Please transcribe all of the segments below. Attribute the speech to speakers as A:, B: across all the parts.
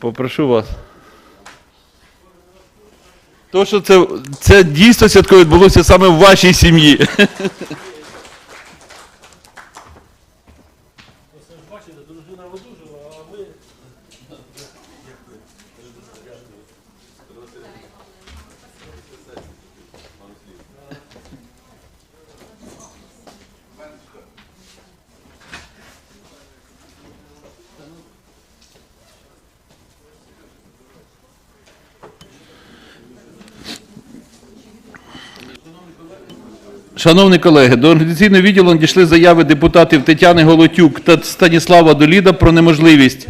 A: Попрошу вас. То, що це, це дійсно святко відбулося саме в вашій сім'ї. Шановні колеги, до організаційного відділу надійшли заяви депутатів Тетяни Голотюк та Станіслава Доліда про неможливість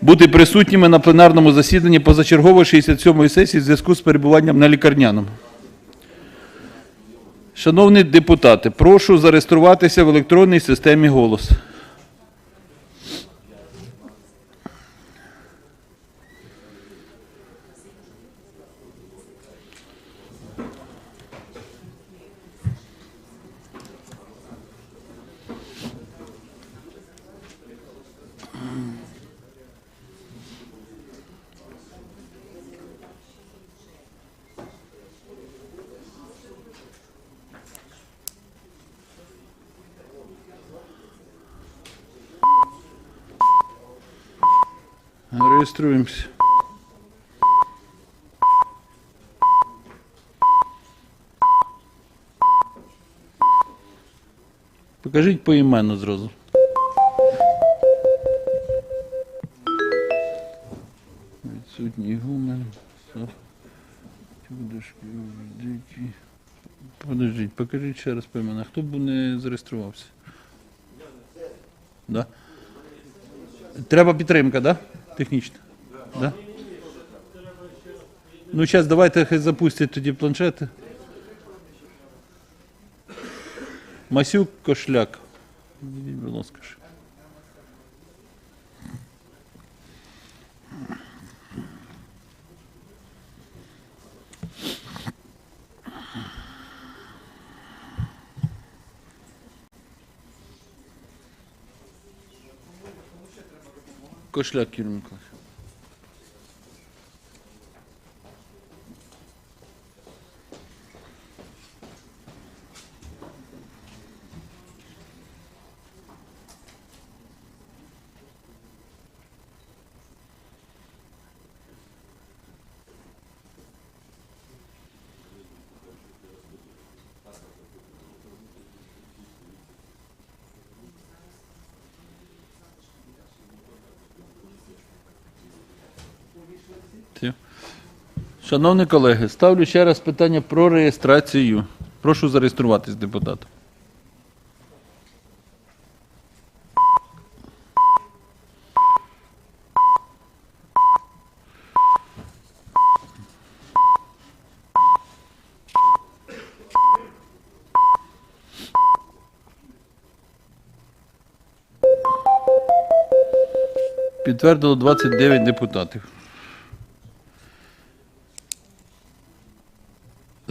A: бути присутніми на пленарному засіданні позачергової 67-ї сесії в зв'язку з перебуванням на лікарняному. Шановні депутати, прошу зареєструватися в електронній системі «Голос». Реєструємося. Покажіть поіменно зразу. Відсутній гумен. Подождіть, покажіть ще раз поіменно. Хто б не зареєструвався? Да? Треба підтримка, да? Технічна? Да? Ну, зараз давайте хай запустять тоді планшети. Масюк Кошляк. Будь ласка. Ще. Кошляк Шановні колеги, ставлю ще раз питання про реєстрацію. Прошу зареєструватись депутатом. Підтвердило 29 депутатів.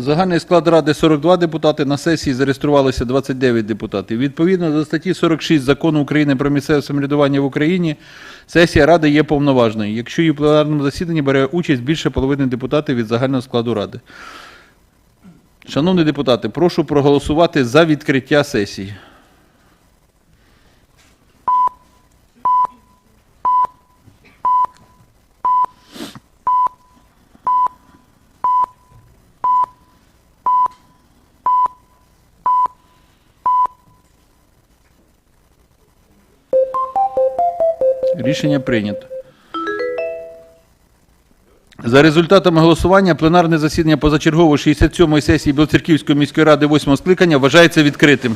A: Загальний склад ради 42 депутати. На сесії зареєструвалися 29 депутатів. Відповідно до статті 46 закону України про місцеве самоврядування в Україні, сесія ради є повноважною, якщо її в пленарному засіданні бере участь більше половини депутатів від загального складу ради. Шановні депутати, прошу проголосувати за відкриття сесії. Рішення прийнято. За результатами голосування пленарне засідання позачергової 67-ї сесії Білоцерківської міської ради 8 скликання вважається відкритим.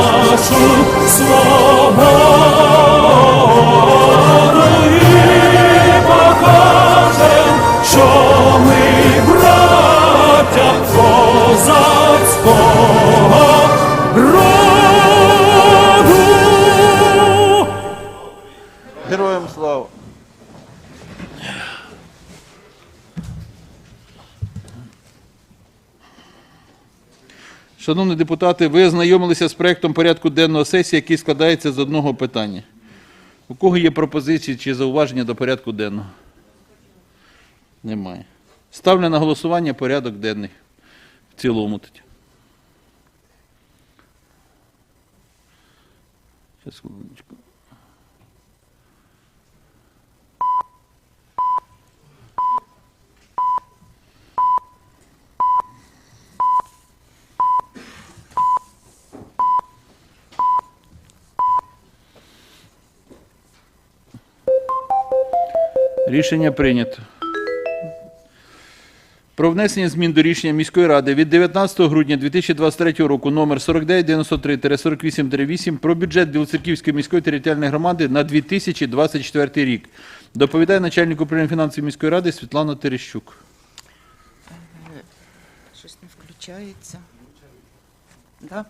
B: свободу і покажем, що ми браття козацького роду.
A: Героям слава! Шановні депутати, ви ознайомилися з проєктом порядку денного сесії, який складається з одного питання. У кого є пропозиції чи зауваження до порядку денного? Немає. Ставлю на голосування порядок денний в цілому. тоді. Щас, хвилиночку. Рішення прийнято. Про внесення змін до рішення міської ради від 19 грудня 2023 року номер 4993-4838 про бюджет Білоцерківської міської територіальної громади на 2024 рік. Доповідає начальник управління фінансів міської ради Світлана Терещук.
C: Щось не включається. Да?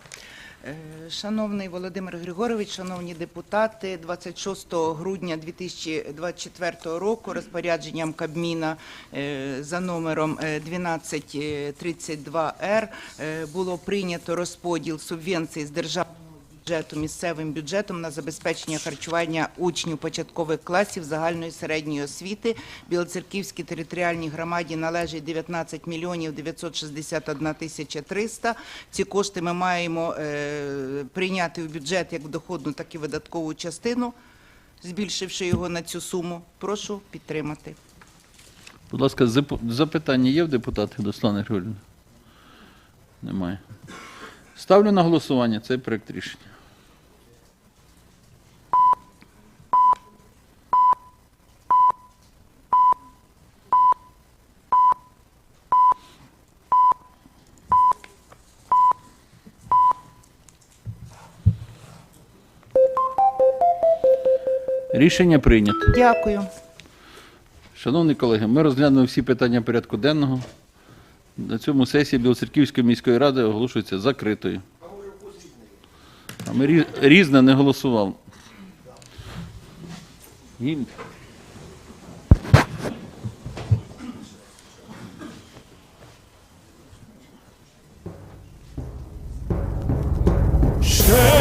C: Е, Шановний Володимир Григорович, шановні депутати, 26 грудня 2024 року розпорядженням Кабміна е, за номером е, 1232-Р е, було прийнято розподіл субвенцій з державного бюджету місцевим бюджетом на забезпечення харчування учнів початкових класів загальної середньої освіти. Білоцерківській територіальній громаді належить 19 мільйонів 961 тисяча 300. Ці кошти ми маємо е, прийняти в бюджет як в доходну, так і видаткову частину, збільшивши його на цю суму. Прошу підтримати.
A: Будь ласка, запитання є в депутатів до Слани Григорівни? Немає. Ставлю на голосування цей проект рішення. Рішення прийнято.
C: Дякую.
A: Шановні колеги, ми розглянули всі питання порядку денного. На цьому сесія Білоцерківської міської ради оголошується закритою. А ми рі- різне не голосував. Гімн.
B: Ще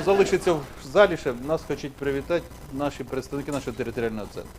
A: я прошу залишитися в залі, ще нас хочуть привітати наші представники нашого територіального центру.